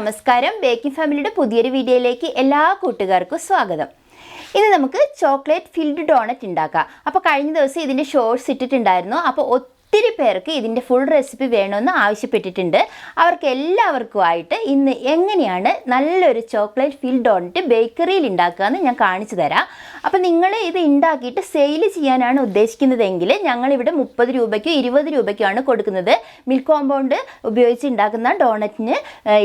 നമസ്കാരം. ബേക്കിംഗ് ഫാമിലിയുടെ പുതിയൊരു വീഡിയോയിലേക്ക് എല്ലാ കൂട്ടുകാർക്കും സ്വാഗതം. ഇനി നമുക്ക് ചോക്ലേറ്റ് ഫിൽഡ് ഡോണറ്റ് ഉണ്ടാക്കാം. അപ്പോൾ കഴിഞ്ഞ ദിവസം ഇതിന്റെ ഷോർട്സ് ഇട്ടിട്ടുണ്ടായിരുന്നു. അപ്പോൾ ഒത്തിരി പേർക്ക് ഇതിന്റെ ഫുൾ റെസിപ്പി വേണമെന്ന് ആവശ്യപ്പെട്ടിട്ടുണ്ട്. അവർക്ക് എല്ലാവർക്കുമായിട്ട് ഇന്ന് എങ്ങനെയാണ് നല്ലൊരു ചോക്ലേറ്റ് ഫിൽഡ് ഡോണറ്റ് ബേക്കറിയിൽ ഉണ്ടാക്കുക എന്ന് ഞാൻ കാണിച്ചു തരാം. അപ്പോൾ നിങ്ങൾ ഇത് ഉണ്ടാക്കിയിട്ട് സെയിൽ ചെയ്യാനാണ് ഉദ്ദേശിക്കുന്നതെങ്കിൽ ഞങ്ങളിവിടെ മുപ്പത് രൂപയ്ക്കോ ഇരുപത് രൂപയ്ക്കോ ആണ് കൊടുക്കുന്നത്. മിൽക്ക് കോമ്പൗണ്ട് ഉപയോഗിച്ച് ഉണ്ടാക്കുന്ന ഡോണറ്റിന്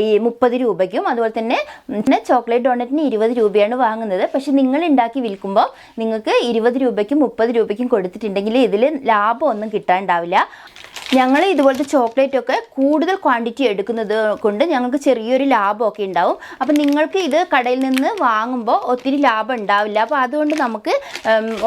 ഈ മുപ്പത് രൂപയ്ക്കും അതുപോലെ തന്നെ ചോക്ലേറ്റ് ഡോണറ്റിന് ഇരുപത് രൂപയാണ് വാങ്ങുന്നത്. പക്ഷെ നിങ്ങൾ ഉണ്ടാക്കി വിൽക്കുമ്പോൾ നിങ്ങൾക്ക് ഇരുപത് രൂപയ്ക്കും മുപ്പത് രൂപയ്ക്കും കൊടുത്തിട്ടുണ്ടെങ്കിൽ ഇതിൽ ലാഭം ഒന്നും കിട്ടാണ്ടാവില്ല. ഇല്ല. ഞങ്ങൾ ഇതുപോലത്തെ ചോക്ലേറ്റ് ഒക്കെ കൂടുതൽ ക്വാണ്ടിറ്റി എടുക്കുന്നത് കൊണ്ട് ഞങ്ങൾക്ക് ചെറിയൊരു ലാഭമൊക്കെ ഉണ്ടാവും. അപ്പം നിങ്ങൾക്ക് ഇത് കടയിൽ നിന്ന് വാങ്ങുമ്പോൾ ഒത്തിരി ലാഭം ഉണ്ടാവില്ല. അപ്പോൾ അതുകൊണ്ട് നമുക്ക്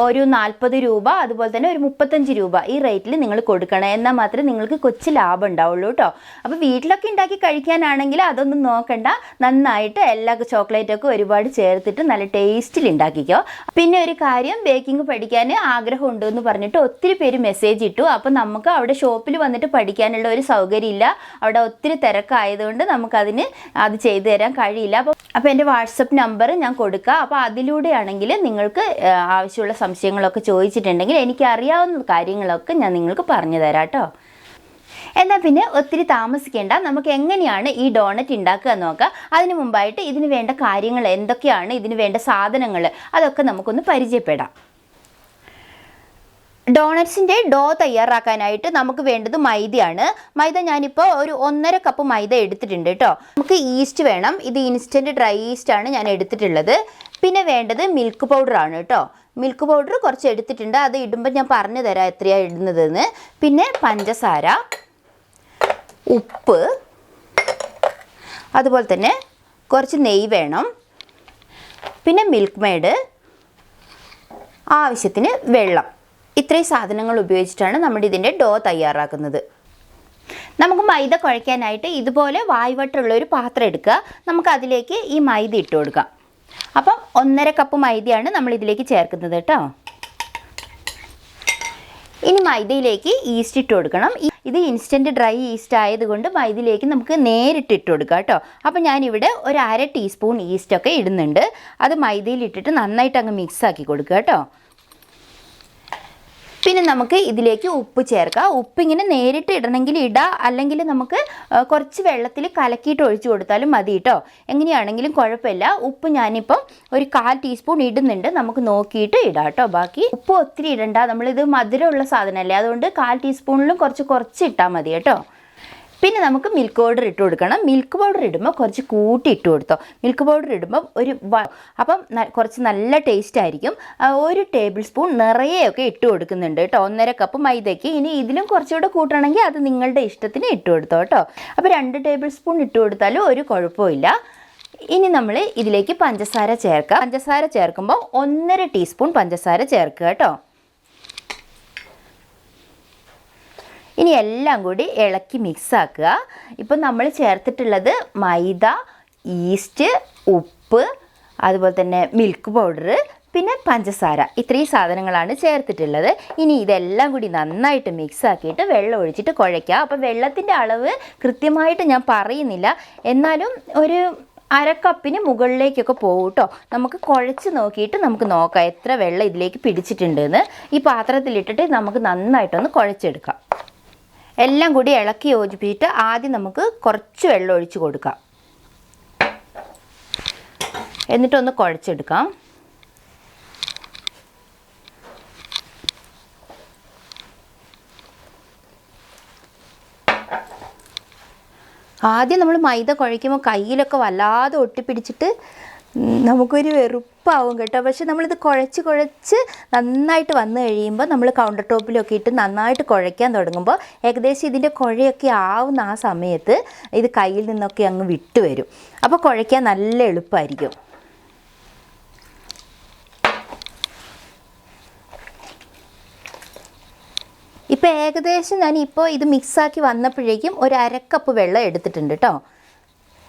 ഒരു നാൽപ്പത് രൂപ അതുപോലെ തന്നെ ഒരു മുപ്പത്തഞ്ച് രൂപ ഈ റേറ്റിൽ നിങ്ങൾ കൊടുക്കണം. എന്നാൽ മാത്രമേ നിങ്ങൾക്ക് കൊച്ചു ലാഭം ഉണ്ടാവുള്ളൂ കേട്ടോ അപ്പോൾ വീട്ടിലൊക്കെ ഉണ്ടാക്കി കഴിക്കാനാണെങ്കിൽ അതൊന്നും നോക്കണ്ട. നന്നായിട്ട് എല്ലാ ചോക്ലേറ്റൊക്കെ ഒരുപാട് ചേർത്തിട്ട് നല്ല ടേസ്റ്റിൽ ഉണ്ടാക്കിക്കോ. പിന്നെ ഒരു കാര്യം ബേക്കിംഗ് പഠിക്കാൻ ആഗ്രഹമുണ്ട് എന്ന് പറഞ്ഞിട്ട് ഒത്തിരി പേര് മെസ്സേജ് ഇട്ടു. അപ്പോൾ നമുക്ക് അവിടെ ഷോപ്പിൽ വന്നിട്ട് പഠിക്കാനുള്ള ഒരു സൗകര്യമില്ല. അവിടെ ഒത്തിരി തിരക്കായതുകൊണ്ട് നമുക്കതിന് അത് ചെയ്തു തരാൻ കഴിയില്ല. അപ്പോൾ അപ്പോൾ എന്റെ വാട്സപ്പ് നമ്പർ ഞാൻ കൊടുക്കുക അപ്പോൾ അതിലൂടെയാണെങ്കിൽ നിങ്ങൾക്ക് ആവശ്യമുള്ള സംശയങ്ങളൊക്കെ ചോദിച്ചിട്ടുണ്ടെങ്കിൽ എനിക്ക് അറിയാവുന്ന കാര്യങ്ങളൊക്കെ ഞാൻ നിങ്ങൾക്ക് പറഞ്ഞു തരാം കേട്ടോ. എന്നാൽ പിന്നെ ഒത്തിരി താമസിക്കേണ്ട നമുക്ക് എങ്ങനെയാണ് ഈ ഡോണറ്റ് ഉണ്ടാക്കുക നോക്കാം. അതിന് മുമ്പായിട്ട് ഇതിന് വേണ്ട കാര്യങ്ങൾ എന്തൊക്കെയാണ് ഇതിന് വേണ്ട സാധനങ്ങൾ അതൊക്കെ നമുക്കൊന്ന് പരിചയപ്പെടാം. ഡോണറ്റ്സിന്റെ ഡോ തയ്യാറാക്കാനായിട്ട് നമുക്ക് വേണ്ടത് മൈദയാണ്. മൈദ ഞാനിപ്പോൾ ഒരു ഒന്നര കപ്പ് മൈദ എടുത്തിട്ടുണ്ട് കേട്ടോ. നമുക്ക് ഈസ്റ്റ് വേണം. ഇത് ഇൻസ്റ്റന്റ് ഡ്രൈ ഈസ്റ്റ് ആണ് ഞാൻ എടുത്തിട്ടുള്ളത്. പിന്നെ വേണ്ടത് മിൽക്ക് പൗഡറാണ് കേട്ടോ. മിൽക്ക് പൗഡർ കുറച്ച് എടുത്തിട്ടുണ്ട്. അത് ഇടുമ്പോൾ ഞാൻ പറഞ്ഞു തരാം എത്രയാണ് ഇടുന്നതെന്ന്. പിന്നെ പഞ്ചസാര ഉപ്പ് അതുപോലെ തന്നെ കുറച്ച് നെയ് വേണം. പിന്നെ മിൽക്ക് മെയ്ഡ് ആവശ്യത്തിന് വെള്ളം. ഇത്രയും സാധനങ്ങൾ ഉപയോഗിച്ചിട്ടാണ് നമ്മൾ ഇതിന്റെ ഡോ തയ്യാറാക്കുന്നത്. നമുക്ക് മൈദ കുഴയ്ക്കാനായിട്ട് ഇതുപോലെ വായ്വട്ടുള്ള ഒരു പാത്രം എടുക്കുക. നമുക്ക് അതിലേക്ക് ഈ മൈദ ഇട്ട് കൊടുക്കാം. അപ്പം ഒന്നര കപ്പ് മൈദയാണ് നമ്മൾ ഇതിലേക്ക് ചേർക്കുന്നത് കേട്ടോ. ഇനി മൈദയിലേക്ക് ഈസ്റ്റ് ഇട്ട് കൊടുക്കണം. ഇത് ഇൻസ്റ്റന്റ് ഡ്രൈ ഈസ്റ്റ് ആയതുകൊണ്ട് മൈദയിലേക്ക് നമുക്ക് നേരിട്ട് ഇട്ട് കൊടുക്കാം കേട്ടോ. അപ്പോൾ ഞാനിവിടെ ഒരു അര ടീസ്പൂൺ ഈസ്റ്റൊക്കെ ഇടുന്നുണ്ട്. അത് മൈദയിൽ ഇട്ടിട്ട് നന്നായിട്ട് അങ്ങ് മിക്സ് ആക്കി കൊടുക്കുക കേട്ടോ. പിന്നെ നമുക്ക് ഇതിലേക്ക് ഉപ്പ് ചേർക്കാം ഉപ്പ് ഇങ്ങനെ നേരിട്ട് ഇടണമെങ്കിൽ ഇടാം അല്ലെങ്കിൽ നമുക്ക് കുറച്ച് വെള്ളത്തിൽ കലക്കിയിട്ട് ഒഴിച്ചു കൊടുത്താലും മതി കേട്ടോ എങ്ങനെയാണെങ്കിലും കുഴപ്പമില്ല. ഉപ്പ് ഞാനിപ്പം ഒരു കാൽ ടീസ്പൂൺ ഇടുന്നുണ്ട്. നമുക്ക് നോക്കിയിട്ട് ഇടാം കേട്ടോ ബാക്കി ഉപ്പ് ഒത്തിരി ഇടണ്ട. നമ്മളിത് മധുരമുള്ള സാധനമല്ലേ? അതുകൊണ്ട് കാൽ ടീസ്പൂണിലും കുറച്ച് കുറച്ച് ഇട്ടാൽ മതി കേട്ടോ. പിന്നെ നമുക്ക് മിൽക്ക് പൗഡർ ഇട്ട് കൊടുക്കണം. മിൽക്ക് പൗഡർ ഇടുമ്പോൾ കുറച്ച് കൂട്ടി ഇട്ട് കൊടുത്തോ. മിൽക്ക് പൗഡർ ഇടുമ്പോൾ ഒരു അപ്പം കുറച്ച് നല്ല ടേസ്റ്റ് ആയിരിക്കും. ഒരു ടേബിൾ സ്പൂൺ നിറയെയൊക്കെ ഇട്ട് കൊടുക്കുന്നുണ്ട് കേട്ടോ. ഒന്നര കപ്പ് മൈദയ്ക്ക്. ഇനി ഇതിലും കുറച്ചുകൂടെ കൂട്ടണമെങ്കിൽ അത് നിങ്ങളുടെ ഇഷ്ടത്തിന് ഇട്ട് കൊടുത്തോ കേട്ടോ. അപ്പോൾ രണ്ട് ടേബിൾ സ്പൂൺ ഇട്ട് കൊടുത്താലും ഒരു കുഴപ്പമില്ല. ഇനി നമ്മൾ ഇതിലേക്ക് പഞ്ചസാര ചേർക്കാം. പഞ്ചസാര ചേർക്കുമ്പോൾ ഒന്നര ടീസ്പൂൺ പഞ്ചസാര ചേർക്കുക കേട്ടോ. ഇനി എല്ലാം കൂടി ഇളക്കി മിക്സ് ആക്കുക. ഇപ്പം നമ്മൾ ചേർത്തിട്ടുള്ളത് മൈദ ഈസ്റ്റ് ഉപ്പ് അതുപോലെ തന്നെ മിൽക്ക് പൗഡർ പിന്നെ പഞ്ചസാര. ഇത്രയും സാധനങ്ങളാണ് ചേർത്തിട്ടുള്ളത്. ഇനി ഇതെല്ലാം കൂടി നന്നായിട്ട് മിക്സ് ആക്കിയിട്ട് വെള്ളം ഒഴിച്ചിട്ട് കുഴയ്ക്കുക. അപ്പോൾ വെള്ളത്തിന്റെ അളവ് കൃത്യമായിട്ട് ഞാൻ പറയുന്നില്ല. എന്നാലും ഒരു അരക്കപ്പിന് മുകളിലേക്കൊക്കെ പോകും കേട്ടോ നമുക്ക് കുഴച്ച് നോക്കിയിട്ട് നമുക്ക് നോക്കാം എത്ര വെള്ളം ഇതിലേക്ക് പിടിച്ചിട്ടുണ്ടെന്ന്. ഈ പാത്രത്തിലിട്ടിട്ട് നമുക്ക് നന്നായിട്ടൊന്ന് കുഴച്ചെടുക്കാം. എല്ലാം കൂടി ഇളക്കി യോജിപ്പിച്ചിട്ട് ആദ്യം നമുക്ക് കുറച്ച് വെള്ളം ഒഴിച്ച് കൊടുക്കാം. എന്നിട്ടൊന്ന് കുഴച്ചെടുക്കാം. ആദ്യം നമ്മൾ മൈദ കുഴയ്ക്കുമ്പോൾ കയ്യിലൊക്കെ വല്ലാതെ ഒട്ടിപ്പിടിച്ചിട്ട് നമുക്കൊരു നമുക്കൊരു വെറുപ്പാവും കേട്ടോ. പക്ഷെ നമ്മളിത് കുഴച്ച് കുഴച്ച് നന്നായിട്ട് വന്നു കഴിയുമ്പോൾ നമ്മൾ കൗണ്ടർ ടോപ്പിലൊക്കെ ഇട്ട് നന്നായിട്ട് കുഴയ്ക്കാൻ തുടങ്ങുമ്പോൾ ഏകദേശം ഇതിന്റെ കുഴയൊക്കെ ആവുന്ന ആ സമയത്ത് ഇത് കയ്യിൽ നിന്നൊക്കെ അങ്ങ് വിട്ടുവരും അപ്പോൾ കുഴയ്ക്കാൻ നല്ല എളുപ്പമായിരിക്കും ഇപ്പോൾ ഏകദേശം ഞാൻ ഇപ്പോൾ ഇത് മിക്സാക്കി വന്നപ്പോഴേക്കും ഒരു അരക്കപ്പ് വെള്ളം എടുത്തിട്ടുണ്ട് കേട്ടോ.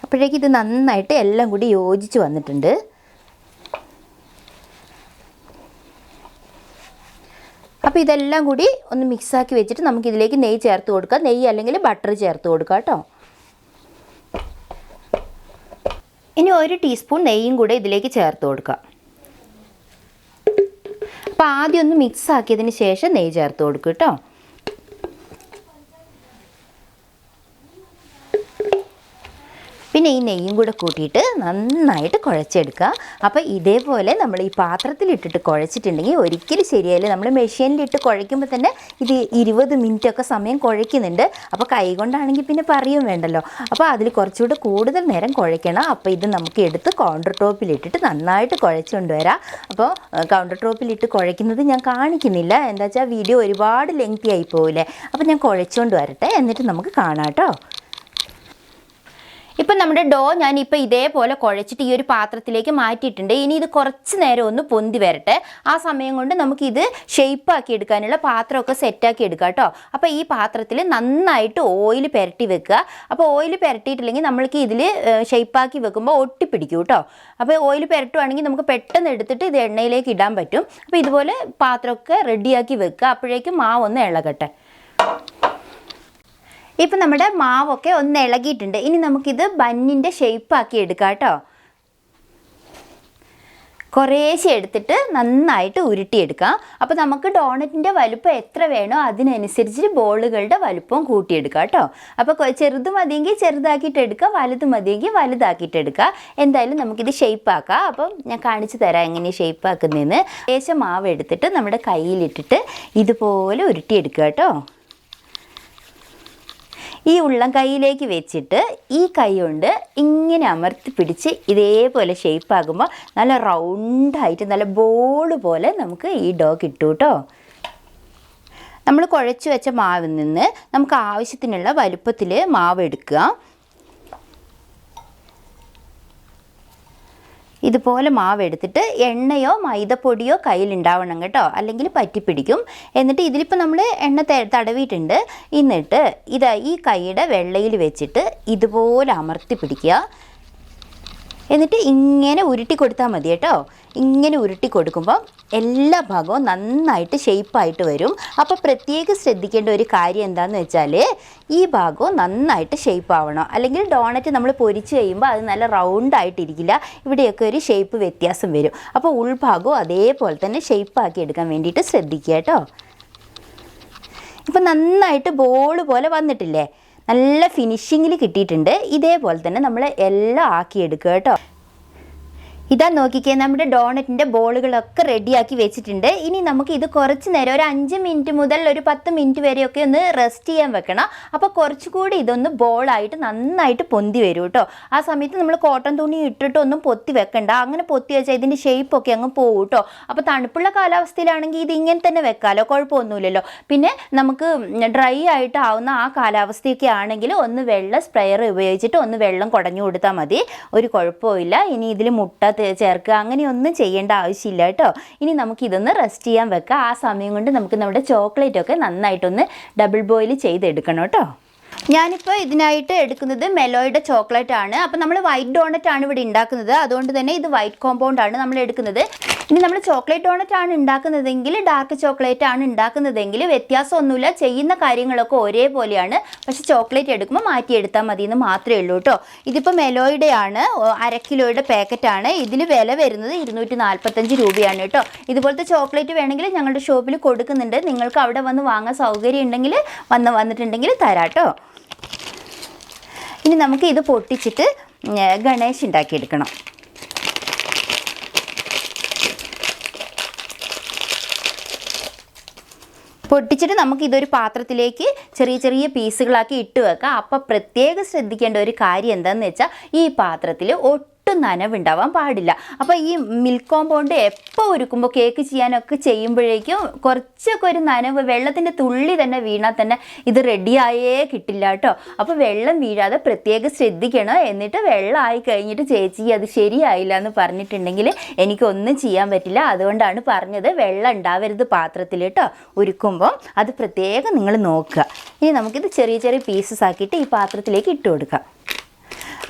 അപ്പോഴേക്കും ഇത് നന്നായിട്ട് എല്ലാം കൂടി യോജിച്ച് വന്നിട്ടുണ്ട്. അപ്പോൾ ഇതെല്ലാം കൂടി ഒന്ന് മിക്സാക്കി വെച്ചിട്ട് നമുക്ക് ഇതിലേക്ക് നെയ്യ് ചേർത്ത് കൊടുക്കാം. നെയ്യ് അല്ലെങ്കിൽ ബട്ടർ ചേർത്ത് കൊടുക്കുക കേട്ടോ. ഇനി ഒരു ടീസ്പൂൺ നെയ്യും കൂടെ ഇതിലേക്ക് ചേർത്ത് കൊടുക്കുക അപ്പോൾ ആദ്യം ഒന്ന് മിക്സ് ആക്കിയതിന് ശേഷം നെയ്യ് ചേർത്ത് കൊടുക്കുക കേട്ടോ. ഈ നെയ്യും കൂടെ കൂട്ടിയിട്ട് നന്നായിട്ട് കുഴച്ചെടുക്കുക. അപ്പോൾ ഇതേപോലെ നമ്മൾ ഈ പാത്രത്തിലിട്ടിട്ട് കുഴച്ചിട്ടുണ്ടെങ്കിൽ ഒരിക്കലും ശരിയായില്ല. നമ്മൾ മെഷീനിലിട്ട് കുഴയ്ക്കുമ്പോൾ തന്നെ ഇത് ഇരുപത് മിനിറ്റൊക്കെ സമയം കുഴയ്ക്കുന്നുണ്ട്. അപ്പോൾ കൈ കൊണ്ടാണെങ്കിൽ പിന്നെ പറയും വേണ്ടല്ലോ. അപ്പോൾ അതിൽ കുറച്ചുകൂടെ കൂടുതൽ നേരം കുഴയ്ക്കണം. അപ്പോൾ ഇത് നമുക്ക് എടുത്ത് കൗണ്ടർ ടോപ്പിലിട്ടിട്ട് നന്നായിട്ട് കുഴച്ചുകൊണ്ടുവരാം. അപ്പോൾ കൗണ്ടർ ടോപ്പിലിട്ട് കുഴയ്ക്കുന്നത് ഞാൻ കാണിക്കുന്നില്ല. എന്താ വെച്ചാൽ വീഡിയോ ഒരുപാട് ലെങ്തി ആയി പോവില്ലേ? അപ്പോൾ ഞാൻ കുഴച്ചുകൊണ്ട് വരട്ടെ. എന്നിട്ട് നമുക്ക് കാണാം കേട്ടോ. ഇപ്പം നമ്മുടെ ഡോ ഞാൻ ഇപ്പോൾ ഇതേപോലെ കുഴച്ചിട്ട് ഈ ഒരു പാത്രത്തിലേക്ക് മാറ്റിയിട്ടുണ്ട്. ഇനി ഇത് കുറച്ച് നേരം ഒന്ന് പൊന്തി വരട്ടെ. ആ സമയം കൊണ്ട് നമുക്കിത് ഷെയ്പ്പാക്കി എടുക്കാനുള്ള പാത്രമൊക്കെ സെറ്റാക്കി എടുക്കാം കേട്ടോ. അപ്പോൾ ഈ പാത്രത്തിൽ നന്നായിട്ട് ഓയിൽ പുരട്ടി വെക്കുക. അപ്പോൾ ഓയിൽ പുരട്ടിയിട്ടില്ലെങ്കിൽ നമ്മൾക്ക് ഇതിൽ ഷെയ്പ്പാക്കി വെക്കുമ്പോൾ ഒട്ടിപ്പിടിക്കും കേട്ടോ. അപ്പോൾ ഓയിൽ പുരട്ടുവാണെങ്കിൽ നമുക്ക് പെട്ടെന്ന് എടുത്തിട്ട് ഇത് എണ്ണയിലേക്ക് ഇടാൻ പറ്റും. അപ്പോൾ ഇതുപോലെ പാത്രമൊക്കെ റെഡിയാക്കി വെക്കുക. അപ്പോഴേക്കും മാവ് ഒന്ന് ഇളകട്ടെ. ഇപ്പം നമ്മുടെ മാവൊക്കെ ഒന്ന് ഇളകിയിട്ടുണ്ട്. ഇനി നമുക്കിത് ബന്നിന്റെ ഷേപ്പാക്കി എടുക്കാം കേട്ടോ കുറേശ്ശെ എടുത്തിട്ട് നന്നായിട്ട് ഉരുട്ടിയെടുക്കാം. അപ്പോൾ നമുക്ക് ഡോണറ്റിന്റെ വലുപ്പം എത്ര വേണോ അതിനനുസരിച്ച് ബോളുകളുടെ വലുപ്പവും കൂട്ടിയെടുക്കാം കേട്ടോ അപ്പോൾ ചെറുത് മതിയെങ്കിൽ ചെറുതാക്കിയിട്ട് എടുക്കുക വലുത് മതിയെങ്കിൽ വലുതാക്കിയിട്ട് എടുക്കുക എന്തായാലും നമുക്കിത് ഷേപ്പാക്കാം അപ്പം ഞാൻ കാണിച്ചു തരാം എങ്ങനെ ഷേപ്പാക്കുന്നതെന്ന് ശേഷം മാവ് എടുത്തിട്ട് നമ്മുടെ കയ്യിലിട്ടിട്ട് ഇതുപോലെ ഉരുട്ടിയെടുക്കുക കേട്ടോ ഈ ഉള്ളം കൈയിലേക്ക് വെച്ചിട്ട് ഈ കൈ കൊണ്ട് ഇങ്ങനെ അമർത്തി പിടിച്ച് ഇതേപോലെ ഷേപ്പ് ആകുമ്പോൾ നല്ല റൗണ്ടായിട്ട് നല്ല ബോൾ പോലെ നമുക്ക് ഈ ഡോ കിട്ടും കേട്ടോ നമ്മൾ കുഴച്ച് വെച്ച മാവിൽ നിന്ന് നമുക്ക് ആവശ്യത്തിനുള്ള വലുപ്പത്തിൽ മാവ് എടുക്കുക. ഇതുപോലെ മാവ് എടുത്തിട്ട് എണ്ണയോ മൈദപ്പൊടിയോ കയ്യിലുണ്ടാവണം കേട്ടോ. അല്ലെങ്കിൽ പറ്റിപ്പിടിക്കും. എന്നിട്ട് ഇതിലിപ്പോൾ നമ്മൾ എണ്ണ തടവിയിട്ടുണ്ട്. എന്നിട്ട് ഇത് ഈ കൈയുടെ വെള്ളയിൽ വെച്ചിട്ട് ഇതുപോലെ അമർത്തി പിടിക്കുക എന്നിട്ട് ഇങ്ങനെ ഉരുട്ടി കൊടുത്താൽ മതി കേട്ടോ. ഇങ്ങനെ ഉരുട്ടി കൊടുക്കുമ്പോൾ എല്ലാ ഭാഗവും നന്നായിട്ട് ഷേപ്പായിട്ട് വരും. അപ്പോൾ പ്രത്യേകം ശ്രദ്ധിക്കേണ്ട ഒരു കാര്യം എന്താണെന്ന് വെച്ചാൽ ഈ ഭാഗവും നന്നായിട്ട് ഷേപ്പ് ആവണം. അല്ലെങ്കിൽ ഡോണറ്റ് നമ്മൾ പൊരിച്ച് കഴിയുമ്പോൾ അത് നല്ല റൗണ്ട് ആയിട്ടിരിക്കില്ല. ഇവിടെയൊക്കെ ഒരു ഷേപ്പ് വ്യത്യാസം വരും. അപ്പോൾ ഉൾഭാഗവും അതേപോലെ തന്നെ ഷേപ്പാക്കി എടുക്കാൻ വേണ്ടിയിട്ട് ശ്രദ്ധിക്കുക കേട്ടോ. ഇപ്പം നന്നായിട്ട് ബോൾ പോലെ വന്നിട്ടില്ലേ? നല്ല ഫിനിഷിങ്ങിൽ കിട്ടിയിട്ടുണ്ട്. ഇതേപോലെ തന്നെ നമ്മൾ എല്ലാം ആക്കിയെടുക്കുക കേട്ടോ. ഇതാ നോക്കിക്കേ നമ്മുടെ ഡോണറ്റിന്റെ ബോളുകളൊക്കെ റെഡിയാക്കി വെച്ചിട്ടുണ്ട്. ഇനി നമുക്ക് ഇത് കുറച്ച് നേരം ഒരു അഞ്ച് മിനിറ്റ് മുതൽ ഒരു പത്ത് മിനിറ്റ് വരെയൊക്കെ ഒന്ന് റെസ്റ്റ് ചെയ്യാൻ വെക്കണം. അപ്പോൾ കുറച്ചുകൂടി ഇതൊന്ന് ബോളായിട്ട് നന്നായിട്ട് പൊന്തി വരും കേട്ടോ ആ സമയത്ത് നമ്മൾ കോട്ടൺ തുണി ഇട്ടിട്ടൊന്നും പൊത്തി വെക്കണ്ട. അങ്ങനെ പൊത്തി വെച്ചാൽ ഇതിന്റെ ഷേപ്പൊക്കെ അങ്ങ് പോകും കേട്ടോ അപ്പോൾ തണുപ്പുള്ള കാലാവസ്ഥയിലാണെങ്കിൽ ഇത് ഇങ്ങനെ തന്നെ വെക്കാമല്ലോ കുഴപ്പമൊന്നുമില്ലല്ലോ. പിന്നെ നമുക്ക് ഡ്രൈ ആയിട്ട് ആവുന്ന ആ കാലാവസ്ഥയൊക്കെ ആണെങ്കിൽ ഒന്ന് വെള്ളം സ്പ്രെയർ ഉപയോഗിച്ചിട്ട് ഒന്ന് വെള്ളം കുടഞ്ഞു കൊടുത്താൽ മതി. ഒരു കുഴപ്പമില്ല ഇനി ഇതിൽ മുട്ട ചേർക്കുക. അങ്ങനെയൊന്നും ചെയ്യേണ്ട ആവശ്യമില്ല കേട്ടോ. ഇനി നമുക്ക് ഇതൊന്ന് റെസ്റ്റ് ചെയ്യാൻ വെക്കാം. ആ സമയം കൊണ്ട് നമുക്ക് നമ്മുടെ ചോക്ലേറ്റ് ഒക്കെ നന്നായിട്ടൊന്ന് ഡബിൾ ബോയിൽ ചെയ്തെടുക്കണം കേട്ടോ. ഞാനിപ്പോൾ ഇതിനായിട്ട് എടുക്കുന്നത് മെലോയുടെ ചോക്ലേറ്റ് ആണ്. അപ്പോൾ നമ്മൾ വൈറ്റ് ഡോണറ്റ് ആണ് ഇവിടെ ഉണ്ടാക്കുന്നത്. അതുകൊണ്ട് തന്നെ ഇത് വൈറ്റ് കോമ്പൗണ്ട് ആണ് നമ്മൾ എടുക്കുന്നത്. ഇനി നമ്മൾ ചോക്ലേറ്റ് ഡോണറ്റ് ആണ് ഉണ്ടാക്കുന്നതെങ്കിൽ ഡാർക്ക് ചോക്ലേറ്റ് ആണ് ഉണ്ടാക്കുന്നതെങ്കിൽ വ്യത്യാസമൊന്നുമില്ല. ചെയ്യുന്ന കാര്യങ്ങളൊക്കെ ഒരേപോലെയാണ്. പക്ഷേ ചോക്ലേറ്റ് എടുക്കുമ്പോൾ മാറ്റിയെടുത്താൽ മതി എന്ന് മാത്രമേ ഉള്ളൂ കേട്ടോ. ഇതിപ്പോൾ മെലോയുടെ ആണ്. അര കിലോയുടെ പാക്കറ്റാണ് ഇതിന് വില വരുന്നത് ഇരുന്നൂറ്റി നാൽപ്പത്തഞ്ച് രൂപയാണ് കേട്ടോ. ഇതുപോലത്തെ ചോക്ലേറ്റ് വേണമെങ്കിൽ ഞങ്ങളുടെ ഷോപ്പിൽ കൊടുക്കുന്നുണ്ട്. നിങ്ങൾക്ക് അവിടെ വന്ന് വാങ്ങാൻ സൗകര്യം ഉണ്ടെങ്കിൽ വന്ന് വന്നിട്ടുണ്ടെങ്കിൽ തരാം കേട്ടോ. ഇനി നമുക്ക് ഇത് പൊട്ടിച്ചിട്ട് ഗണേശ് ഉണ്ടാക്കിയെടുക്കണം. പൊട്ടിച്ചിട്ട് നമുക്ക് ഇതൊരു പാത്രത്തിലേക്ക് ചെറിയ ചെറിയ പീസുകളാക്കി ഇട്ട് വെക്കാം. അപ്പോൾ പ്രത്യേകം ശ്രദ്ധിക്കേണ്ട ഒരു കാര്യം എന്താണെന്ന് വെച്ചാൽ ഈ പാത്രത്തിൽ ഒട്ടും നനവുണ്ടാവാൻ പാടില്ല. അപ്പോൾ ഈ മിൽക്ക് കോമ്പൗണ്ട് എപ്പോൾ ഒരുക്കുമ്പോൾ കേക്ക് ചെയ്യാനൊക്കെ ചെയ്യുമ്പോഴേക്കും കുറച്ചൊക്കെ ഒരു നനവ് വെള്ളത്തിന്റെ തുള്ളി തന്നെ വീണാൽ തന്നെ ഇത് റെഡിയായേ കിട്ടില്ല കേട്ടോ. അപ്പോൾ വെള്ളം വീഴാതെ പ്രത്യേകം ശ്രദ്ധിക്കണം. എന്നിട്ട് വെള്ളമായി കഴിഞ്ഞിട്ട് ചേച്ചി അത് ശരിയായില്ല എന്ന് പറഞ്ഞിട്ടുണ്ടെങ്കിൽ എനിക്കൊന്നും ചെയ്യാൻ പറ്റില്ല. അതുകൊണ്ടാണ് പറഞ്ഞത് വെള്ളം ഉണ്ടാവരുത് പാത്രത്തിൽ കേട്ടോ. ഒരുക്കുമ്പോൾ അത് പ്രത്യേകം നിങ്ങൾ നോക്കുക. ഇനി നമുക്കിത് ചെറിയ ചെറിയ പീസസ് ആക്കിയിട്ട് ഈ പാത്രത്തിലേക്ക് ഇട്ട് കൊടുക്കാം.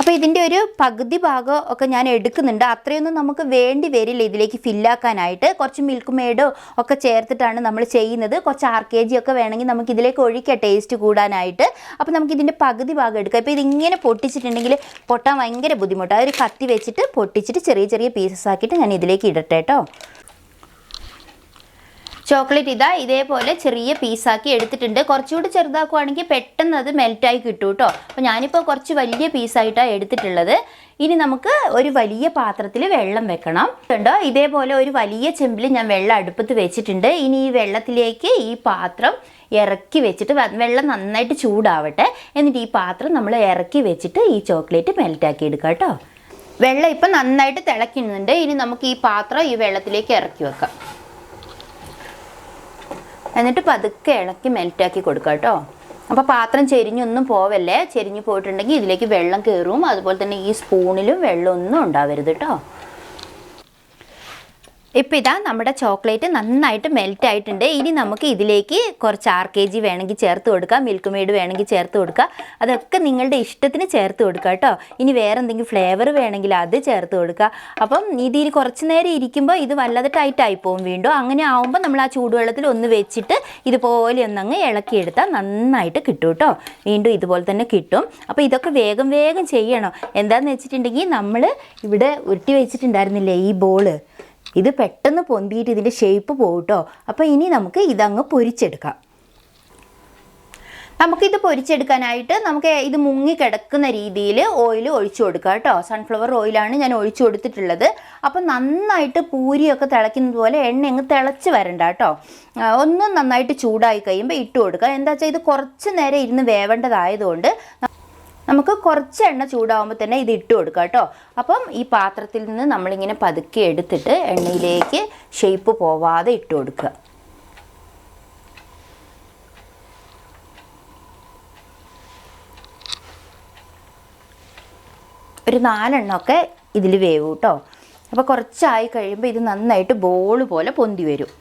അപ്പോൾ ഇതിന്റെ ഒരു പകുതി ഭാഗം ഒക്കെ ഞാൻ എടുക്കുന്നുണ്ട്. അത്രയൊന്നും നമുക്ക് വേണ്ടി വരില്ല ഇതിലേക്ക് ഫില്ലാക്കാനായിട്ട് കുറച്ച് മിൽക്ക് മെയ്ഡോ ഒക്കെ ചേർത്തിട്ടാണ് നമ്മൾ ചെയ്യുന്നത്. കുറച്ച് ആർ കെ ജി ഒക്കെ വേണമെങ്കിൽ നമുക്ക് ഇതിലേക്ക് ഒഴിക്കാം ടേസ്റ്റ് കൂടാനായിട്ട്. അപ്പോൾ നമുക്ക് ഇതിന്റെ പകുതി ഭാഗം എടുക്കാം. ഇപ്പോൾ ഇതിങ്ങനെ പൊട്ടിച്ചിട്ടുണ്ടെങ്കിൽ പൊട്ടാൻ ഭയങ്കര ബുദ്ധിമുട്ടാണ് ഒരു കത്തി വെച്ചിട്ട് പൊട്ടിച്ചിട്ട് ചെറിയ ചെറിയ പീസസ് ആക്കിയിട്ട് ഞാൻ ഇതിലേക്ക് ഇടട്ടെ കേട്ടോ ചോക്ലേറ്റ് ഇതാ ഇതേപോലെ ചെറിയ പീസാക്കി എടുത്തിട്ടുണ്ട്. കുറച്ചുകൂടി ചെറുതാക്കുവാണെങ്കിൽ പെട്ടെന്ന് അത് മെൽറ്റായി കിട്ടും കേട്ടോ അപ്പോൾ ഞാനിപ്പോൾ കുറച്ച് വലിയ പീസായിട്ടാണ് എടുത്തിട്ടുള്ളത്. ഇനി നമുക്ക് ഒരു വലിയ പാത്രത്തിൽ വെള്ളം വെക്കണം. കണ്ടോ? ഇതേപോലെ ഒരു വലിയ ചെമ്പിൽ ഞാൻ വെള്ളം അടുപ്പത്ത് വെച്ചിട്ടുണ്ട്. ഇനി ഈ വെള്ളത്തിലേക്ക് ഈ പാത്രം ഇറക്കി വെച്ചിട്ട് വെള്ളം നന്നായിട്ട് ചൂടാവട്ടെ. എന്നിട്ട് ഈ പാത്രം നമ്മൾ ഇറക്കി വെച്ചിട്ട് ഈ ചോക്ലേറ്റ് മെൽറ്റാക്കി എടുക്കാം കേട്ടോ വെള്ളം ഇപ്പം നന്നായിട്ട് തിളയ്ക്കുന്നുണ്ട്. ഇനി നമുക്ക് ഈ പാത്രം ഈ വെള്ളത്തിലേക്ക് ഇറക്കി വെക്കാം. എന്നിട്ട് പതുക്കെ ഇളക്കി മെൽറ്റാക്കി കൊടുക്കുക കേട്ടോ. അപ്പോൾ പാത്രം ചെരിഞ്ഞൊന്നും പോവല്ലേ? ചെരിഞ്ഞ് പോയിട്ടുണ്ടെങ്കിൽ ഇതിലേക്ക് വെള്ളം കയറും അതുപോലെ തന്നെ ഈ സ്പൂണിലും വെള്ളമൊന്നും ഉണ്ടാവരുത് കേട്ടോ. ഇപ്പം ഇതാ നമ്മുടെ ചോക്ലേറ്റ് നന്നായിട്ട് മെൽറ്റ് ആയിട്ടുണ്ട്. ഇനി നമുക്ക് ഇതിലേക്ക് കുറച്ച് ആർ കെ ജി വേണമെങ്കിൽ ചേർത്ത് കൊടുക്കാം. മിൽക്ക് മെയ്ഡ് വേണമെങ്കിൽ ചേർത്ത് കൊടുക്കുക അതൊക്കെ നിങ്ങളുടെ ഇഷ്ടത്തിന് ചേർത്ത് കൊടുക്കുക കേട്ടോ. ഇനി വേറെ എന്തെങ്കിലും ഫ്ലേവർ വേണമെങ്കിൽ അത് ചേർത്ത് കൊടുക്കുക അപ്പം ഇതിൽ കുറച്ച് നേരം ഇരിക്കുമ്പോൾ ഇത് വല്ലത് ടൈറ്റ് ആയി പോകും വീണ്ടും. അങ്ങനെ ആവുമ്പോൾ നമ്മൾ ആ ചൂടുവെള്ളത്തിൽ ഒന്ന് വെച്ചിട്ട് ഇതുപോലെ ഒന്നങ്ങ് ഇളക്കിയെടുത്താൽ നന്നായിട്ട് കിട്ടും കേട്ടോ. വീണ്ടും ഇതുപോലെ തന്നെ കിട്ടും. അപ്പോൾ ഇതൊക്കെ വേഗം വേഗം ചെയ്യണം. എന്താണെന്ന് വെച്ചിട്ടുണ്ടെങ്കിൽ നമ്മൾ ഇവിടെ ഉരുട്ടി വെച്ചിട്ടുണ്ടായിരുന്നില്ലേ ഈ ബോൾ ഇത് പെട്ടെന്ന് പൊന്തിയിട്ട് ഇതിന്റെ ഷേപ്പ് പോകട്ടോ കേട്ടോ അപ്പോൾ ഇനി നമുക്ക് ഇതങ്ങ് പൊരിച്ചെടുക്കാം. നമുക്കിത് പൊരിച്ചെടുക്കാനായിട്ട് നമുക്ക് ഇത് മുങ്ങി കിടക്കുന്ന രീതിയിൽ ഓയിൽ ഒഴിച്ചു കൊടുക്കുക കേട്ടോ. സൺഫ്ലവർ ഓയിലാണ് ഞാൻ ഒഴിച്ചു കൊടുത്തിട്ടുള്ളത്. അപ്പം നന്നായിട്ട് പൂരിയൊക്കെ തിളയ്ക്കുന്നത് പോലെ എണ്ണ അങ്ങ് തിളച്ച് വരണ്ട കേട്ടോ. ഒന്ന് നന്നായിട്ട് ചൂടായി കഴിയുമ്പോൾ ഇട്ട് കൊടുക്കുക. എന്താ വെച്ചാൽ ഇത് കുറച്ച് നേരം ഇരുന്ന് വേവേണ്ടതായതുകൊണ്ട് നമുക്ക് കുറച്ച് എണ്ണ ചൂടാവുമ്പോൾ തന്നെ ഇത് ഇട്ട് കൊടുക്കുക കേട്ടോ. അപ്പം ഈ പാത്രത്തിൽ നിന്ന് നമ്മളിങ്ങനെ പതുക്കെ എടുത്തിട്ട് എണ്ണയിലേക്ക് ഷേപ്പ് പോവാതെ ഇട്ട് കൊടുക്കുക. ഒരു നാലെണ്ണമൊക്കെ ഇതിൽ വേവും കേട്ടോ. അപ്പോൾ കുറച്ചായി കഴിയുമ്പോൾ ഇത് നന്നായിട്ട് ബോൾ പോലെ പൊന്തി വരും.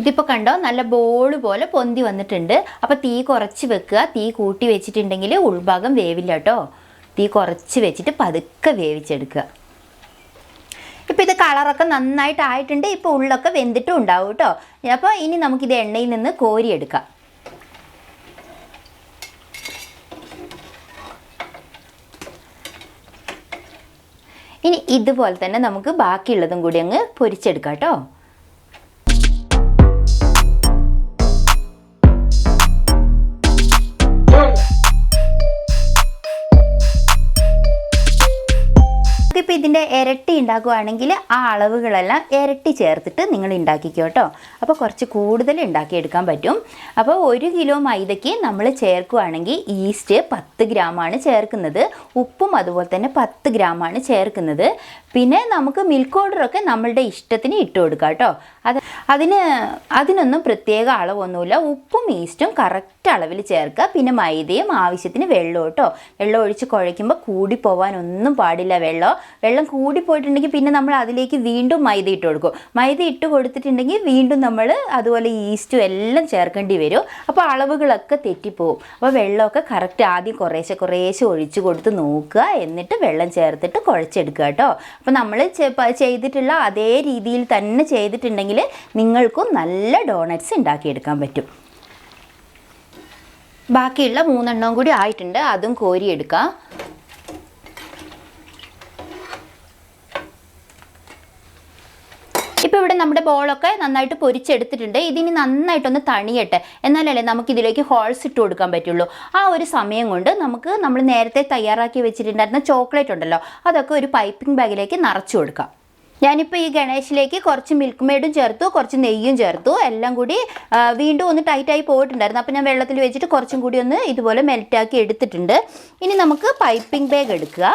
ഇതിപ്പോൾ കണ്ടോ നല്ല ബോൾ പോലെ പൊന്തി വന്നിട്ടുണ്ട്. അപ്പോൾ തീ കുറച്ച് വെക്കുക. തീ കൂട്ടി വെച്ചിട്ടുണ്ടെങ്കിൽ ഉൾഭാഗം വേവില്ല കേട്ടോ. തീ കുറച്ച് വെച്ചിട്ട് പതുക്കെ വേവിച്ചെടുക്കുക. ഇപ്പോൾ ഇത് കളറൊക്കെ നന്നായിട്ട് ആയിട്ടുണ്ട് ഇപ്പോൾ ഉള്ളൊക്കെ വെന്തിട്ടും ഉണ്ടാവും കേട്ടോ. അപ്പോൾ ഇനി നമുക്കിത് എണ്ണയിൽ നിന്ന് കോരിയെടുക്കാം. ഇനി ഇതുപോലെ തന്നെ നമുക്ക് ബാക്കിയുള്ളതും കൂടി അങ്ങ് പൊരിച്ചെടുക്കാം കേട്ടോ. ഇരട്ടി ഉണ്ടാക്കുകയാണെങ്കിൽ ആ അളവുകളെല്ലാം ഇരട്ടി ചേർത്തിട്ട് നിങ്ങൾ ഉണ്ടാക്കിക്കോ കേട്ടോ. അപ്പോൾ കുറച്ച് കൂടുതൽ ഉണ്ടാക്കിയെടുക്കാൻ പറ്റും. അപ്പോൾ ഒരു കിലോ മൈദയ്ക്ക് നമ്മൾ ചേർക്കുകയാണെങ്കിൽ ഈസ്റ്റ് പത്ത് ഗ്രാമാണ് ചേർക്കുന്നത്. ഉപ്പും അതുപോലെ തന്നെ പത്ത് ഗ്രാമാണ് ചേർക്കുന്നത്. പിന്നെ നമുക്ക് മിൽക്ക് പൗഡറൊക്കെ നമ്മളുടെ ഇഷ്ടത്തിന് ഇട്ട് കൊടുക്കാം കേട്ടോ. അത് അതിന് അതിനൊന്നും പ്രത്യേക അളവൊന്നുമില്ല. ഉപ്പും ഈസ്റ്റും കറക്റ്റ് അളവിൽ ചേർക്കുക. പിന്നെ മൈദയും ആവശ്യത്തിന് വെള്ളം കേട്ടോ. വെള്ളം ഒഴിച്ച് കുഴയ്ക്കുമ്പോൾ കൂടി പോകാനൊന്നും പാടില്ല വെള്ളം. വെള്ളം കൂടി പോയിട്ടുണ്ടെങ്കിൽ പിന്നെ നമ്മൾ അതിലേക്ക് വീണ്ടും മൈദ ഇട്ട് കൊടുക്കും. മൈദ ഇട്ട് കൊടുത്തിട്ടുണ്ടെങ്കിൽ വീണ്ടും നമ്മൾ അതുപോലെ ഈസ്റ്റും എല്ലാം ചേർക്കേണ്ടി വരും. അപ്പോൾ അളവുകളൊക്കെ തെറ്റിപ്പോവും. അപ്പോൾ വെള്ളമൊക്കെ കറക്റ്റ് ആദ്യം കുറേശ്ശെ കുറേശ്ശെ ഒഴിച്ച് കൊടുത്ത് നോക്കുക. എന്നിട്ട് വെള്ളം ചേർത്തിട്ട് കുഴച്ചെടുക്കുക കേട്ടോ. അപ്പോൾ നമ്മൾ ചെയ്തിട്ടുള്ള അതേ രീതിയിൽ തന്നെ ചെയ്തിട്ടുണ്ടെങ്കിൽ നിങ്ങൾക്കും നല്ല ഡോണറ്റ്സ് ഉണ്ടാക്കിയെടുക്കാൻ പറ്റും. ബാക്കിയുള്ള മൂന്നെണ്ണവും കൂടി ആയിട്ടുണ്ട് അതും കോരിയെടുക്കാം. ഇപ്പോൾ ഇവിടെ നമ്മുടെ ബോളൊക്കെ നന്നായിട്ട് പൊരിച്ചെടുത്തിട്ടുണ്ട്. ഇതിനി നന്നായിട്ടൊന്ന് തണിയട്ടെ. എന്നാലല്ലേ നമുക്ക് ഇതിലേക്ക് ഹോൾസ് ഇട്ട് കൊടുക്കാൻ പറ്റുള്ളൂ. ആ ഒരു സമയം കൊണ്ട് നമുക്ക് നമ്മൾ നേരത്തെ തയ്യാറാക്കി വെച്ചിട്ടുണ്ടായിരുന്ന ചോക്ലേറ്റ് ഉണ്ടല്ലോ അതൊക്കെ ഒരു പൈപ്പിംഗ് ബാഗിലേക്ക് നിറച്ചു കൊടുക്കാം. ഞാനിപ്പോൾ ഈ ഗണേശിലേക്ക് കുറച്ച് മിൽക്ക് മെയ്ഡും ചേർത്തു കുറച്ച് നെയ്യും ചേർത്തു. എല്ലാം കൂടി വീണ്ടും ഒന്ന് ടൈറ്റായി പോയിട്ടുണ്ടായിരുന്നു. അപ്പോൾ ഞാൻ വെള്ളത്തിൽ വെച്ചിട്ട് കുറച്ചും കൂടി ഒന്ന് ഇതുപോലെ മെൽറ്റാക്കി എടുത്തിട്ടുണ്ട്. ഇനി നമുക്ക് പൈപ്പിംഗ് ബാഗ് എടുക്കുക.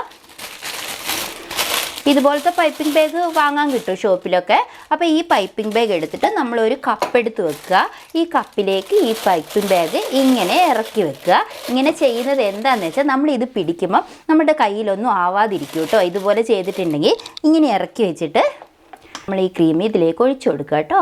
ഇതുപോലത്തെ പൈപ്പിംഗ് ബാഗ് വാങ്ങാൻ കിട്ടും ഷോപ്പിലൊക്കെ അപ്പോൾ ഈ പൈപ്പിംഗ് ബാഗ് എടുത്തിട്ട് നമ്മളൊരു കപ്പ് എടുത്ത് വെക്കുക. ഈ കപ്പിലേക്ക് ഈ പൈപ്പിംഗ് ബാഗ് ഇങ്ങനെ ഇറക്കി വെക്കുക. ഇങ്ങനെ ചെയ്യുന്നത് എന്താണെന്ന് വെച്ചാൽ നമ്മൾ ഇത് പിടിക്കുമ്പോൾ നമ്മുടെ കയ്യിലൊന്നും ആവാതിരിക്കും കേട്ടോ. ഇതുപോലെ ചെയ്തിട്ടുണ്ടെങ്കിൽ ഇങ്ങനെ ഇറക്കി വെച്ചിട്ട് നമ്മൾ ഈ ക്രീം ഇതിലേക്ക് ഒഴിച്ചു കൊടുക്കുക കേട്ടോ.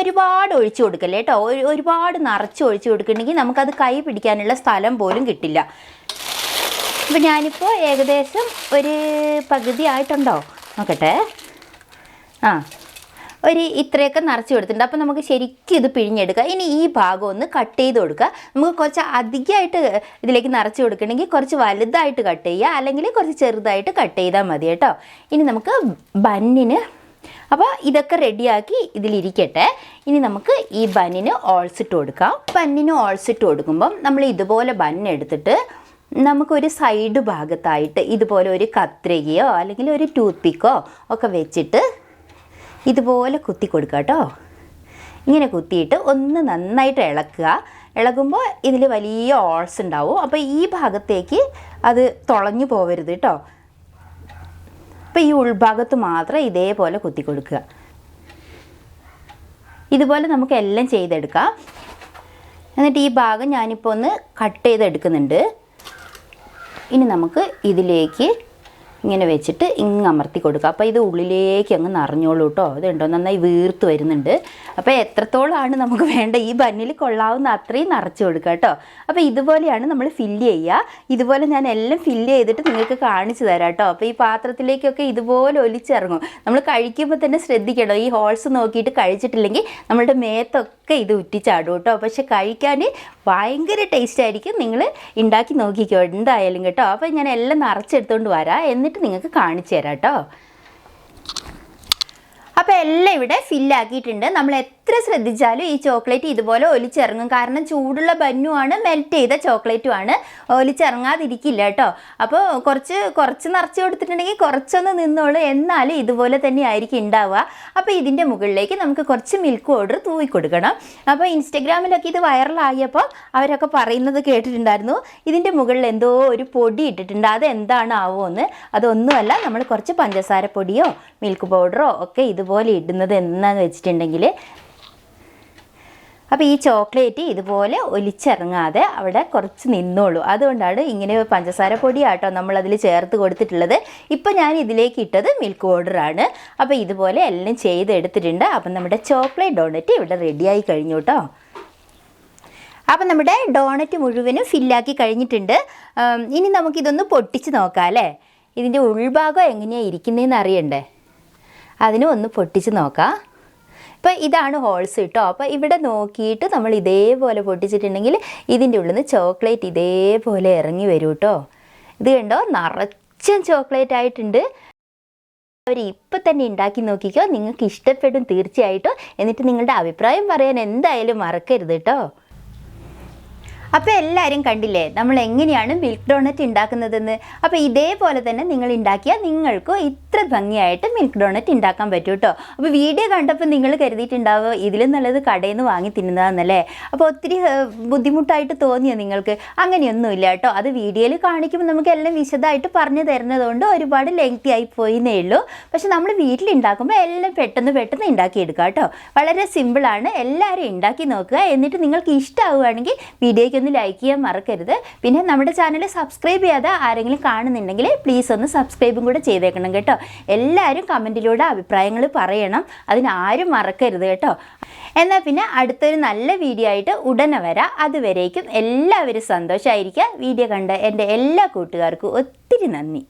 ഒരുപാട് ഒഴിച്ചു കൊടുക്കല്ലേ കേട്ടോ? ഒരു ഒരുപാട് നിറച്ച് ഒഴിച്ചു കൊടുക്കണമെങ്കിൽ നമുക്കത് കൈ പിടിക്കാനുള്ള സ്ഥലം പോലും കിട്ടില്ല. അപ്പം ഞാനിപ്പോൾ ഏകദേശം ഒരു പകുതി ആയിട്ടുണ്ടോ? നോക്കട്ടെ. ആ ഒരു ഇത്രയൊക്കെ നിറച്ച് കൊടുത്തിട്ടുണ്ട്. അപ്പോൾ നമുക്ക് ശരിക്കും ഇത് പിഴിഞ്ഞെടുക്കുക ഇനി ഈ ഭാഗം ഒന്ന് കട്ട് ചെയ്ത് കൊടുക്കുക. നമുക്ക് കുറച്ച് അധികമായിട്ട് ഇതിലേക്ക് നിറച്ച് കൊടുക്കണമെങ്കിൽ കുറച്ച് വലുതായിട്ട് കട്ട് ചെയ്യുക. അല്ലെങ്കിൽ കുറച്ച് ചെറുതായിട്ട് കട്ട് ചെയ്താൽ മതി കേട്ടോ. ഇനി നമുക്ക് ബന്നിന് അപ്പോൾ ഇതൊക്കെ റെഡിയാക്കി ഇതിലിരിക്കട്ടെ. ഇനി നമുക്ക് ഈ ബന്നിന് ഓൾസ് ഇട്ട് കൊടുക്കാം. ബന്നിന് ഓൾസ് ഇട്ട് കൊടുക്കുമ്പം നമ്മൾ ഇതുപോലെ ബന്ന് എടുത്തിട്ട് നമുക്കൊരു സൈഡ് ഭാഗത്തായിട്ട് ഇതുപോലെ ഒരു കത്രികയോ അല്ലെങ്കിൽ ഒരു ടൂത്ത് പിക്കോ ഒക്കെ വെച്ചിട്ട് ഇതുപോലെ കുത്തി കൊടുക്കുക കേട്ടോ. ഇങ്ങനെ കുത്തിയിട്ട് ഒന്ന് നന്നായിട്ട് ഇളക്കുക. ഇളകുമ്പോൾ ഇതിൽ വലിയ ഓൾസ് ഉണ്ടാവും. അപ്പോൾ ഈ ഭാഗത്തേക്ക് അത് തുളഞ്ഞു പോവരുത് കേട്ടോ. അപ്പോൾ ഈ ഉൾഭാഗത്ത് മാത്രം ഇതേപോലെ കുത്തി കൊടുക്കുക. ഇതുപോലെ നമുക്ക് എല്ലാം ചെയ്തെടുക്കാം. എന്നിട്ട് ഈ ഭാഗം ഞാനിപ്പോൾ ഒന്ന് കട്ട് ചെയ്തെടുക്കുന്നുണ്ട്. ഇനി നമുക്ക് ഇതിലേക്ക് ഇങ്ങനെ വെച്ചിട്ട് ഇങ്ങ് അമർത്തി കൊടുക്കുക. അപ്പോൾ ഇത് ഉള്ളിലേക്ക് അങ്ങ് നിറഞ്ഞോളൂ കേട്ടോ ഇതുണ്ടോ നന്നായി വീർത്ത് വരുന്നുണ്ട്. അപ്പോൾ എത്രത്തോളമാണ് നമുക്ക് വേണ്ട? ഈ ബന്നിൽ കൊള്ളാവുന്ന അത്രയും നിറച്ച് കൊടുക്കുക കേട്ടോ അപ്പോൾ ഇതുപോലെയാണ് നമ്മൾ ഫില്ല് ചെയ്യുക. ഇതുപോലെ ഞാൻ എല്ലാം ഫില്ല് ചെയ്തിട്ട് നിങ്ങൾക്ക് കാണിച്ചു തരാം കേട്ടോ അപ്പോൾ ഈ പാത്രത്തിലേക്കൊക്കെ ഇതുപോലെ ഒലിച്ചിറങ്ങും. നമ്മൾ കഴിക്കുമ്പോൾ തന്നെ ശ്രദ്ധിക്കണം. ഈ ഹോൾസ് നോക്കിയിട്ട് കഴിച്ചിട്ടില്ലെങ്കിൽ നമ്മളുടെ മേത്തൊക്കെ ഇത് ഉറ്റിച്ചാടും കേട്ടോ. പക്ഷെ കഴിക്കാൻ ഭയങ്കര ടേസ്റ്റ് ആയിരിക്കും. നിങ്ങൾ ഉണ്ടാക്കി നോക്കിക്കോ. എന്തായാലും കേട്ടോ. അപ്പോൾ ഞാൻ എല്ലാം നിറച്ചെടുത്തുകൊണ്ട് വരാം. എന്നിട്ട് നിങ്ങൾക്ക് കാണിച്ചു തരാം കേട്ടോ. അപ്പോൾ എല്ലാം ഇവിടെ ഫില്ലാക്കിയിട്ടുണ്ട് നമ്മൾ എത്ര ശ്രദ്ധിച്ചാലും ഈ ചോക്ലേറ്റ് ഇതുപോലെ ഒലിച്ചിറങ്ങും. കാരണം ചൂടുള്ള ബന്നുമാണ് മെൽറ്റ് ചെയ്ത ചോക്ലേറ്റുമാണ്. ഒലിച്ചിറങ്ങാതിരിക്കില്ല കേട്ടോ. അപ്പോൾ കുറച്ച് കുറച്ച് നിറച്ച് കൊടുത്തിട്ടുണ്ടെങ്കിൽ കുറച്ചൊന്ന് നിന്നോളൂ. എന്നാലും ഇതുപോലെ തന്നെ ആയിരിക്കും ഉണ്ടാവുക. അപ്പോൾ ഇതിന്റെ മുകളിലേക്ക് നമുക്ക് കുറച്ച് മിൽക്ക് പൗഡർ തൂവി കൊടുക്കണം. അപ്പോൾ ഇൻസ്റ്റഗ്രാമിലൊക്കെ ഇത് വൈറലായപ്പോൾ അവരൊക്കെ പറയുന്നത് കേട്ടിട്ടുണ്ടായിരുന്നു. ഇതിന്റെ മുകളിൽ എന്തോ ഒരു പൊടി ഇട്ടിട്ടുണ്ട്. അത് എന്താണ് ആവുമെന്ന് അതൊന്നുമല്ല നമ്മൾ കുറച്ച് പഞ്ചസാര പൊടിയോ മിൽക്ക് പൗഡറോ ഒക്കെ ഇതുപോലെ ഇടുന്നത് എന്താണെന്ന് വെച്ചിട്ടുണ്ടെങ്കിൽ അപ്പോൾ ഈ ചോക്ലേറ്റ് ഇതുപോലെ ഒലിച്ചിറങ്ങാതെ അവിടെ കുറച്ച് നിന്നോളൂ. അതുകൊണ്ടാണ് ഇങ്ങനെ പഞ്ചസാര പൊടിയാട്ടോ നമ്മളതിൽ ചേർത്ത് കൊടുത്തിട്ടുള്ളത്. ഇപ്പോൾ ഞാൻ ഇതിലേക്ക് ഇട്ടത് മിൽക്ക് പൗഡറാണ് അപ്പോൾ ഇതുപോലെ എല്ലാം ചെയ്തെടുത്തിട്ടുണ്ട്. അപ്പം നമ്മുടെ ചോക്ലേറ്റ് ഡോണറ്റ് ഇവിടെ റെഡിയായി കഴിഞ്ഞു കേട്ടോ അപ്പം നമ്മുടെ ഡോണറ്റ് മുഴുവനും ഫില്ലാക്കി കഴിഞ്ഞിട്ടുണ്ട്. ഇനി നമുക്കിതൊന്ന് പൊട്ടിച്ച് നോക്കാം അല്ലേ? ഇതിന്റെ ഉൾഭാഗം എങ്ങനെയാണ് ഇരിക്കുന്നതെന്ന് അറിയണ്ടേ? അതിനും ഒന്ന് പൊട്ടിച്ച് നോക്കാം. ഇപ്പോൾ ഇതാണ് ഹോൾസ് കേട്ടോ അപ്പോൾ ഇവിടെ നോക്കിയിട്ട് നമ്മൾ ഇതേപോലെ പൊട്ടിച്ചിട്ടുണ്ടെങ്കിൽ ഇതിന്റെ ഉള്ളിൽ നിന്ന് ചോക്ലേറ്റ് ഇതേപോലെ ഇറങ്ങി വരും കേട്ടോ ഇത് കണ്ടോ? നിറച്ചും ചോക്ലേറ്റ് ആയിട്ടുണ്ട്. അവർ ഇപ്പം തന്നെ ഉണ്ടാക്കി നോക്കിക്കോ. നിങ്ങൾക്ക് ഇഷ്ടപ്പെടും തീർച്ചയായിട്ടും. എന്നിട്ട് നിങ്ങളുടെ അഭിപ്രായം പറയാൻ എന്തായാലും മറക്കരുത് കേട്ടോ അപ്പോൾ എല്ലാവരും കണ്ടില്ലേ? നമ്മൾ എങ്ങനെയാണ് മിൽക്ക് ഡോണറ്റ് ഉണ്ടാക്കുന്നതെന്ന് അപ്പോൾ ഇതേപോലെ തന്നെ നിങ്ങൾ ഉണ്ടാക്കിയാൽ നിങ്ങൾക്ക് ഇത്ര ഭംഗിയായിട്ട് മിൽക്ക് ഡോണറ്റ് ഉണ്ടാക്കാൻ പറ്റും കേട്ടോ അപ്പോൾ വീഡിയോ കണ്ടപ്പോൾ നിങ്ങൾ കരുതിയിട്ടുണ്ടാവുക ഇതിലും നല്ലത് കടയിൽ നിന്ന് വാങ്ങി തിന്നുന്നതാണെന്നല്ലേ അപ്പോൾ ഒത്തിരി ബുദ്ധിമുട്ടായിട്ട് തോന്നിയോ നിങ്ങൾക്ക്? അങ്ങനെയൊന്നുമില്ല കേട്ടോ അത് വീഡിയോയിൽ കാണിക്കുമ്പോൾ നമുക്ക് എല്ലാം വിശദമായിട്ട് പറഞ്ഞു തരുന്നതുകൊണ്ട് ഒരുപാട് ലെങ്തി ആയി പോയിന്നേ ഉള്ളൂ. പക്ഷെ നമ്മൾ വീട്ടിലുണ്ടാക്കുമ്പോൾ എല്ലാം പെട്ടെന്ന് പെട്ടെന്ന് ഉണ്ടാക്കിയെടുക്കുക കേട്ടോ വളരെ സിമ്പിളാണ് എല്ലാവരും ഉണ്ടാക്കി നോക്കുക. എന്നിട്ട് നിങ്ങൾക്ക് ഇഷ്ടമാവുകയാണെങ്കിൽ വീഡിയോയ്ക്ക് ഒന്ന് ലൈക്ക് ചെയ്യാൻ മറക്കരുത്. പിന്നെ നമ്മുടെ ചാനൽ സബ്സ്ക്രൈബ് ചെയ്യാതെ ആരെങ്കിലും കാണുന്നുണ്ടെങ്കിൽ പ്ലീസ് ഒന്ന് സബ്സ്ക്രൈബും കൂടെ ചെയ്തേക്കണം കേട്ടോ. എല്ലാവരും കമന്റിലൂടെ അഭിപ്രായങ്ങൾ പറയണം. അതിനാരും മറക്കരുത് കേട്ടോ. എന്നാൽ പിന്നെ അടുത്തൊരു നല്ല വീഡിയോ ആയിട്ട് ഉടനെ വരാം. അതുവരേക്കും എല്ലാവരും സന്തോഷമായിരിക്കുക വീഡിയോ കണ്ട എന്റെ എല്ലാ കൂട്ടുകാർക്കും ഒത്തിരി നന്ദി.